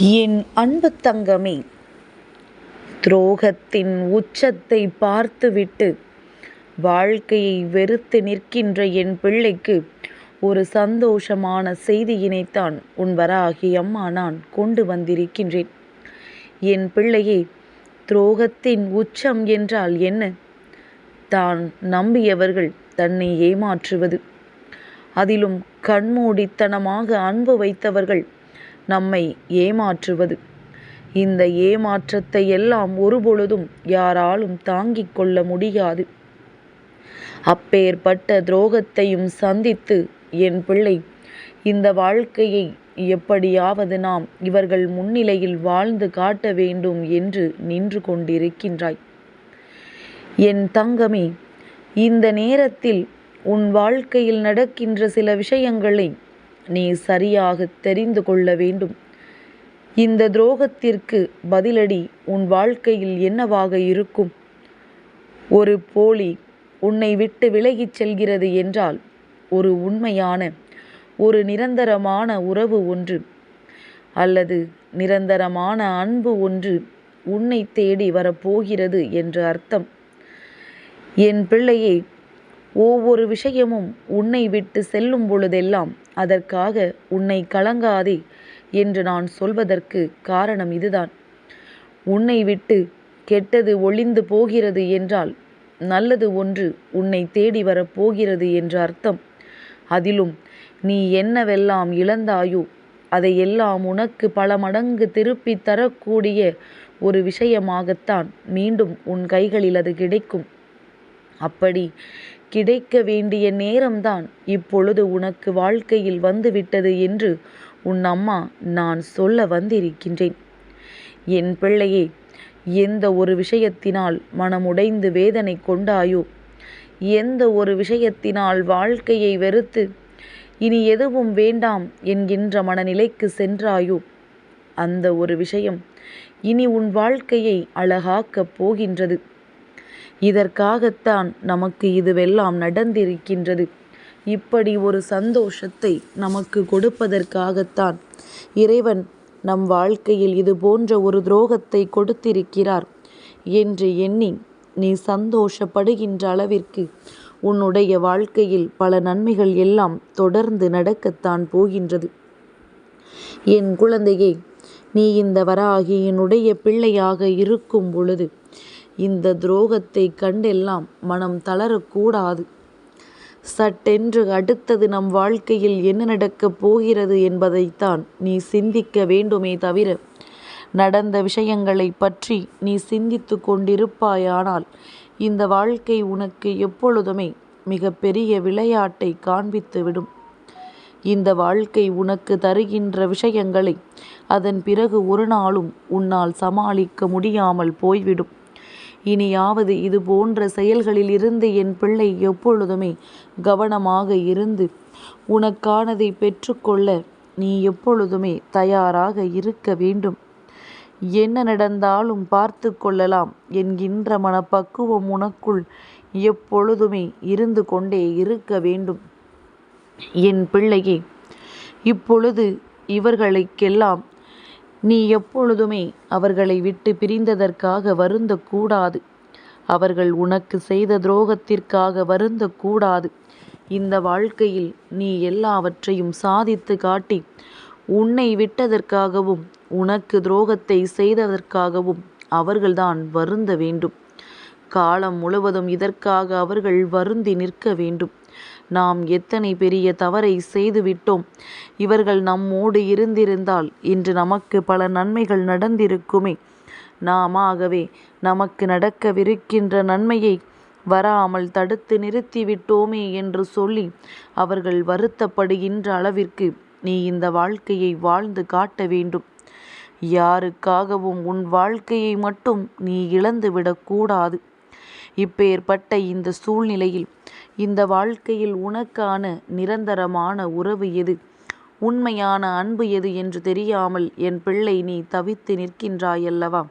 என் அன்பு தங்கமே துரோகத்தின் உச்சத்தை பார்த்துவிட்டு வாழ்க்கையை வெறுத்து நிற்கின்ற என் பிள்ளைக்கு ஒரு சந்தோஷமான செய்தியினைத்தான் உன் வராகி அம்மா நான் கொண்டு வந்திருக்கின்றேன். என் பிள்ளையே துரோகத்தின் உச்சம் என்றால் என்ன? தான் நம்பியவர்கள் தன்னை ஏமாற்றுவது. அதிலும் கண்மூடித்தனமாக அன்பு வைத்தவர்கள் நம்மை ஏமாற்றுவது. இந்த ஏமாற்றத்தை எல்லாம் ஒருபொழுதும் யாராலும் தாங்கிக் கொள்ள முடியாது. அப்பேற்பட்ட துரோகத்தையும் சந்தித்து என் பிள்ளை இந்த வாழ்க்கையை எப்படியாவது நாம் இவர்கள் முன்னிலையில் வாழ்ந்து காட்ட வேண்டும் என்று நின்று கொண்டிருக்கின்றாய். என் தங்கமே இந்த நேரத்தில் உன் வாழ்க்கையில் நடக்கின்ற சில விஷயங்களை நீ சரியாக தெரிந்து கொள்ள வேண்டும். இந்த துரோகத்திற்கு பதிலடி உன் வாழ்க்கையில் என்னவாக இருக்கும்? ஒரு போலி உன்னை விட்டு விலகிச் செல்கிறது என்றால் ஒரு உண்மையான ஒரு நிரந்தரமான உறவு ஒன்று அல்லது நிரந்தரமான அன்பு ஒன்று உன்னை தேடி வரப்போகிறது என்று அர்த்தம். என் பிள்ளையே ஒவ்வொரு விஷயமும் உன்னை விட்டு செல்லும் பொழுதெல்லாம் அதற்காக உன்னை கலங்காதே என்று நான் சொல்வதற்கு காரணம் இதுதான். உன்னை விட்டு கெட்டது ஒளிந்து போகிறது என்றால் நல்லது ஒன்று உன்னை தேடி வரப் போகிறது என்று அர்த்தம். அதிலும் நீ என்னவெல்லாம் இழந்தாயோ அதையெல்லாம் உனக்கு பல மடங்கு திருப்பி தரக்கூடிய ஒரு விஷயமாகத்தான் மீண்டும் உன் கைகளில் அது கிடைக்கும். அப்படி கிடைக்க வேண்டிய நேரம்தான் இப்பொழுது உனக்கு வாழ்க்கையில் வந்துவிட்டது என்று உன் அம்மா நான் சொல்ல வந்திருக்கின்றேன். என் பிள்ளையே எந்த ஒரு விஷயத்தினால் மனமுடைந்து வேதனை கொண்டாயோ? எந்த ஒரு விஷயத்தினால் வாழ்க்கையை வெறுத்து இனி எதுவும் வேண்டாம் என்கின்ற மனநிலைக்கு சென்றாயோ? அந்த ஒரு விஷயம் இனி உன் வாழ்க்கையை அழகாக்கப் போகின்றது. இதற்காகத்தான் நமக்கு இதுவெல்லாம் நடந்திருக்கின்றது. இப்படி ஒரு சந்தோஷத்தை நமக்கு கொடுப்பதற்காகத்தான் இறைவன் நம் வாழ்க்கையில் இது போன்ற ஒரு துரோகத்தை கொடுத்திருக்கிறார். என்று எண்ணி நீ சந்தோஷப்படுகின்ற அளவிற்கு உன்னுடைய வாழ்க்கையில் பல நன்மைகள் எல்லாம் தொடர்ந்து நடக்கத்தான் போகின்றது. என் குழந்தையே நீ இந்த வராகியினுடைய பிள்ளையாக இருக்கும் பொழுது இந்த துரோகத்தை கண்டெல்லாம் மனம் தளரக்கூடாது. சட்டென்று அடுத்தது நம் வாழ்க்கையில் என்ன நடக்கப் போகிறது என்பதைத்தான் நீ சிந்திக்க வேண்டுமே தவிர நடந்த விஷயங்களை பற்றி நீ சிந்தித்து கொண்டிருப்பாயானால் இந்த வாழ்க்கை உனக்கு எப்பொழுதுமே மிக பெரிய விளையாட்டை காண்பித்துவிடும். இந்த வாழ்க்கை உனக்கு தருகின்ற விஷயங்களை அதன் பிறகு ஒரு நாளும் உன்னால் சமாளிக்க முடியாமல் போய்விடும். இனியாவது இது போன்ற செயல்களில் இருந்து என் பிள்ளை எப்பொழுதுமே கவனமாக இருந்து உனக்கானதை பெற்றுக்கொள்ள நீ எப்பொழுதுமே தயாராக இருக்க வேண்டும். என்ன நடந்தாலும் பார்த்து கொள்ளலாம் என்கின்ற மனப்பக்குவம் உனக்குள் எப்பொழுதுமே இருந்து கொண்டே இருக்க வேண்டும். என் பிள்ளையே இப்பொழுது இவர்களுக்கெல்லாம் நீ எப்பொழுதுமே அவர்களை விட்டு பிரிந்ததற்காக வருந்தக்கூடாது. அவர்கள் உனக்கு செய்த துரோகத்திற்காக வருந்தக்கூடாது. இந்த வாழ்க்கையில் நீ எல்லாவற்றையும் சாதித்து காட்டி உன்னை விட்டதற்காகவும் உனக்கு துரோகத்தை செய்ததற்காகவும் அவர்கள்தான் வருந்த வேண்டும். காலம் முழுவதும் இதற்காக அவர்கள் வருந்தி நிற்க வேண்டும். நாம் எத்தனை பெரிய தவறை செய்துவிட்டோம். இவர்கள் நம்மோடு இருந்திருந்தால் இன்று நமக்கு பல நன்மைகள் நடந்திருக்குமே. நாமாகவே நமக்கு நடக்கவிருக்கின்ற நன்மையை வராமல் தடுத்து நிறுத்திவிட்டோமே என்று சொல்லி அவர்கள் வருத்தப்படுகின்ற அளவிற்கு நீ இந்த வாழ்க்கையை வாழ்ந்து காட்ட வேண்டும். யாருக்காகவும் உன் வாழ்க்கையை மட்டும் நீ இழந்துவிடக்கூடாது. இப்பேற்பட்ட இந்த சூழ்நிலையில் இந்த வாழ்க்கையில் உனக்கான நிரந்தரமான உறவு எது? உண்மையான அன்பு எது என்று தெரியாமல் என் பிள்ளை நீ தவித்து நிற்கின்றாயல்லவா?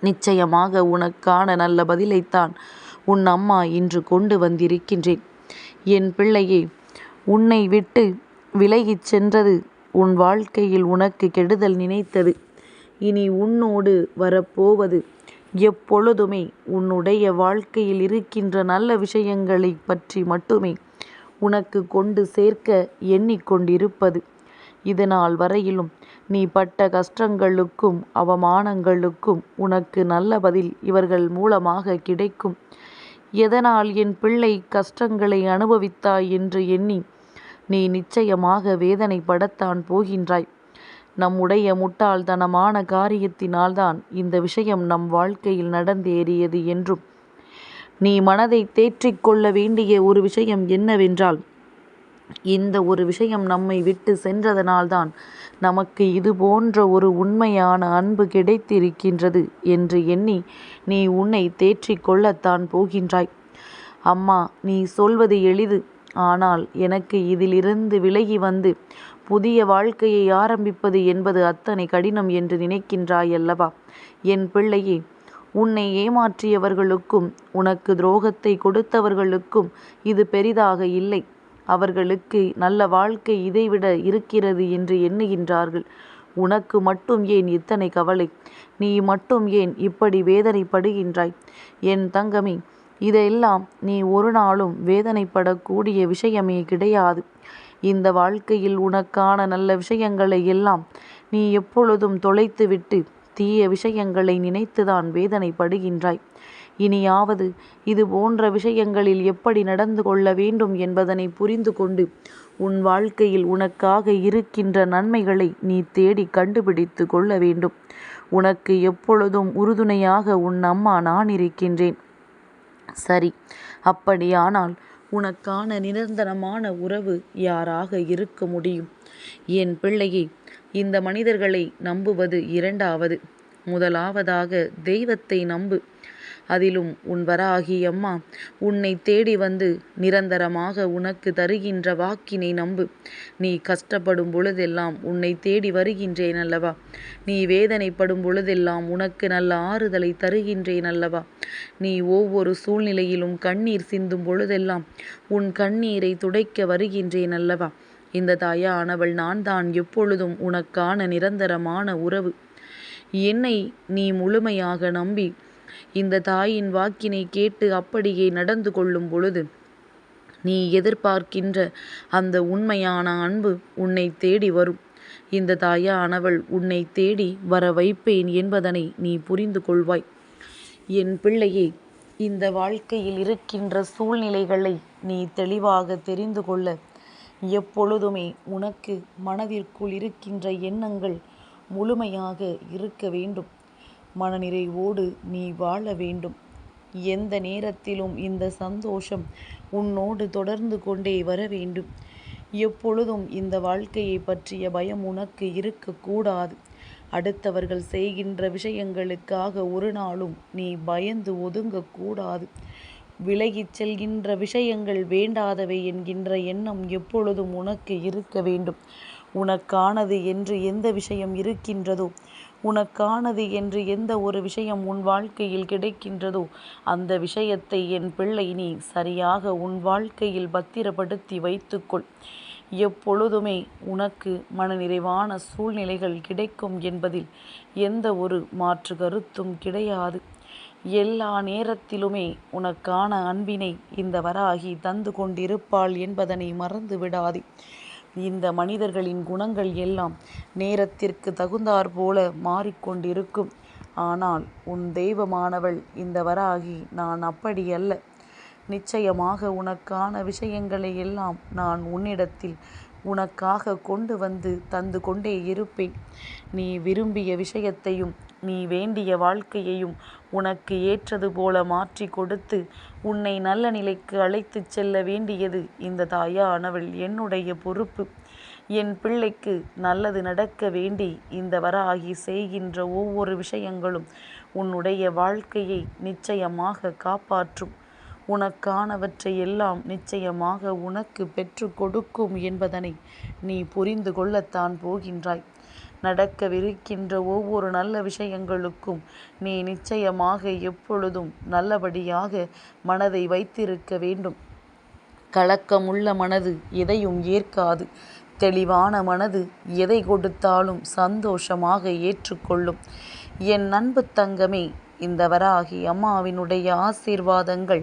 நிச்சயமாக உனக்கான நல்ல பதிலைத்தான் உன் அம்மா இன்று கொண்டு வந்திருக்கின்றேன். என் பிள்ளையே உன்னை விட்டு விலகிச் சென்றது உன் வாழ்க்கையில் உனக்கு கெடுதல் நினைத்தது. இனி உன்னோடு வரப்போவது எப்பொழுதுமே உன்னுடைய வாழ்க்கையில் இருக்கின்ற நல்ல விஷயங்களைப் பற்றி மட்டுமே உனக்கு கொண்டு சேர்க்க எண்ணிக்கொண்டிருப்பது. இதனால் வரையிலும் நீ பட்ட கஷ்டங்களுக்கும் அவமானங்களுக்கும் உனக்கு நல்ல பதில் இவர்கள் மூலமாக கிடைக்கும். எதனால் என் பிள்ளை கஷ்டங்களை அனுபவித்தாய் என்று எண்ணி நீ நிச்சயமாக வேதனைப்படத்தான் போகின்றாய். நம்முடைய முட்டாள்தனமான காரியத்தினால்தான் இந்த விஷயம் நம் வாழ்க்கையில் நடந்தேறியது என்றும் நீ மனதை தேற்றிக் கொள்ள வேண்டிய ஒரு விஷயம் என்னவென்றால் இந்த ஒரு விஷயம் நம்மை விட்டு சென்றதனால்தான் நமக்கு இது போன்ற ஒரு உண்மையான அன்பு கிடைத்திருக்கின்றது என்று எண்ணி நீ உன்னை தேற்றிக் கொள்ளத்தான் போகின்றாய். அம்மா நீ சொல்வது எளிது. ஆனால் எனக்கு இதிலிருந்து விலகி வந்து புதிய வாழ்க்கையை ஆரம்பிப்பது என்பது அத்தனை கடினம் என்று நினைக்கின்றாயல்லவா? என் பிள்ளையே உன்னை ஏமாற்றியவர்களுக்கும் உனக்கு துரோகத்தை கொடுத்தவர்களுக்கும் இது பெரிதாக இல்லை. அவர்களுக்கு நல்ல வாழ்க்கை இதைவிட இருக்கிறது என்று எண்ணுகின்றார்கள். உனக்கு மட்டும் ஏன் இத்தனை கவலை? நீ மட்டும் ஏன் இப்படி வேதனைப்படுகின்றாய்? என் தங்கமே இதெல்லாம் நீ ஒரு நாளும் வேதனைப்படக்கூடிய விஷயமே கிடையாது. இந்த வாழ்க்கையில் உனக்கான நல்ல விஷயங்களை எல்லாம் நீ எப்பொழுதும் தொலைத்துவிட்டு தீய விஷயங்களை நினைத்துதான் வேதனைப்படுகின்றாய். இனியாவது இது போன்ற விஷயங்களில் எப்படி நடந்து கொள்ள வேண்டும் என்பதனை புரிந்து கொண்டு உன் வாழ்க்கையில் உனக்காக இருக்கின்ற நன்மைகளை நீ தேடி கண்டுபிடித்து கொள்ள வேண்டும். உனக்கு எப்பொழுதும் உறுதுணையாக உன் அம்மா நான் இருக்கின்றேன். சரி அப்படியானால் உனக்கான நிரந்தரமான உறவு யாராக இருக்க முடியும்? என் பிள்ளையே இந்த மனிதர்களை நம்புவது இரண்டாவது. முதலாவதாக தெய்வத்தை நம்பு. அதிலும் உன் வராகி அம்மா உன்னை தேடி வந்து நிரந்தரமாக உனக்கு தருகின்ற வாக்கினை நம்பு. நீ கஷ்டப்படும் பொழுதெல்லாம் உன்னை தேடி வருகின்றேன் அல்லவா? நீ வேதனைப்படும் பொழுதெல்லாம் உனக்கு நல்ல ஆறுதலை தருகின்றேன் அல்லவா? நீ ஒவ்வொரு சூழ்நிலையிலும் கண்ணீர் சிந்தும் பொழுதெல்லாம் உன் கண்ணீரை துடைக்க வருகின்றேன் அல்லவா? இந்த தாயானவள் நான் தான் எப்பொழுதும் உனக்கான நிரந்தரமான உறவு. என்னை நீ முழுமையாக நம்பி இந்த தாயின் வாக்கினை கேட்டு அப்படியே நடந்து கொள்ளும் பொழுது நீ எதிர்பார்க்கின்ற அந்த உண்மையான அன்பு உன்னை தேடி வரும். இந்த தாயானவள் உன்னை தேடி வர வைப்பேன் என்பதனை நீ புரிந்து கொள்வாய். என் பிள்ளையே இந்த வாழ்க்கையில் இருக்கின்ற சூழ்நிலைகளை நீ தெளிவாக தெரிந்து கொள்ள. எப்பொழுதுமே உனக்கு மனதிற்குள் இருக்கின்ற எண்ணங்கள் முழுமையாக இருக்க வேண்டும். மனநிறைவோடு நீ வாழ வேண்டும். எந்த நேரத்திலும் இந்த சந்தோஷம் உன்னோடு தொடர்ந்து கொண்டே வர வேண்டும். எப்பொழுதும் இந்த வாழ்க்கையை பற்றிய பயம் உனக்கு இருக்கக்கூடாது அடுத்தவர்கள் செய்கின்ற விஷயங்களுக்காக ஒரு நாளும் நீ பயந்து ஒதுங்கக்கூடாது விலகிச் செல்கின்ற விஷயங்கள் வேண்டாதவை என்கின்ற எண்ணம் எப்பொழுதும் உனக்கு இருக்க வேண்டும். உனக்கானது என்று எந்த விஷயம் இருக்கின்றதோ உனக்கானது என்று எந்த ஒரு விஷயம் உன் வாழ்க்கையில் கிடைக்கின்றதோ அந்த விஷயத்தை என் பிள்ளை நீ சரியாக உன் வாழ்க்கையில் பத்திரப்படுத்தி வைத்துக்கொள். எப்பொழுதுமே உனக்கு மனநிறைவான சூழ்நிலைகள் கிடைக்கும் என்பதில் எந்த ஒரு மாற்று கருத்தும் கிடையாது. எல்லா நேரத்திலுமே உனக்கான அன்பினை இந்த வராகி தந்து கொண்டிருப்பாள் என்பதனை மறந்து விடாதே இந்த மனிதர்களின் குணங்கள் எல்லாம் நேரத்திற்கு தகுந்தாற் போல மாறிக்கொண்டிருக்கும். ஆனால் உன் தெய்வமானவள் இந்த வராகி நான் அப்படி அல்ல நிச்சயமாக உனக்கான விஷயங்களை எல்லாம் நான் உன்னிடத்தில் உனக்காக கொண்டு வந்து தந்து கொண்டே இருப்பேன். நீ விரும்பிய விஷயத்தையும் நீ வேண்டிய வாழ்க்கையையும் உனக்கு ஏற்றது போல மாற்றி கொடுத்து உன்னை நல்ல நிலைக்கு அழைத்துச் செல்ல வேண்டியது இந்த தாயானவள் என்னுடைய பொறுப்பு. என் பிள்ளைக்கு நல்லது நடக்க வேண்டி இந்த வராகி செய்கின்ற ஒவ்வொரு விஷயங்களும் உன்னுடைய வாழ்க்கையை நிச்சயமாக காப்பாற்றும். உனக்கானவற்றை எல்லாம் நிச்சயமாக உனக்கு பெற்று கொடுக்கும் என்பதனை நீ புரிந்து கொள்ளத்தான் போகின்றாய். நடக்கவிருக்கின்ற ஒவ்வொரு நல்ல விஷயங்களுக்கும் நீ நிச்சயமாக எப்பொழுதும் நல்லபடியாக மனதை வைத்திருக்க வேண்டும். கலக்கமுள்ள மனது எதையும் ஏற்காது. தெளிவான மனது எதை கொடுத்தாலும் சந்தோஷமாக ஏற்றுக்கொள்ளும். என் அன்பு தங்கமே இந்த வராகி அம்மாவினுடைய ஆசீர்வாதங்கள்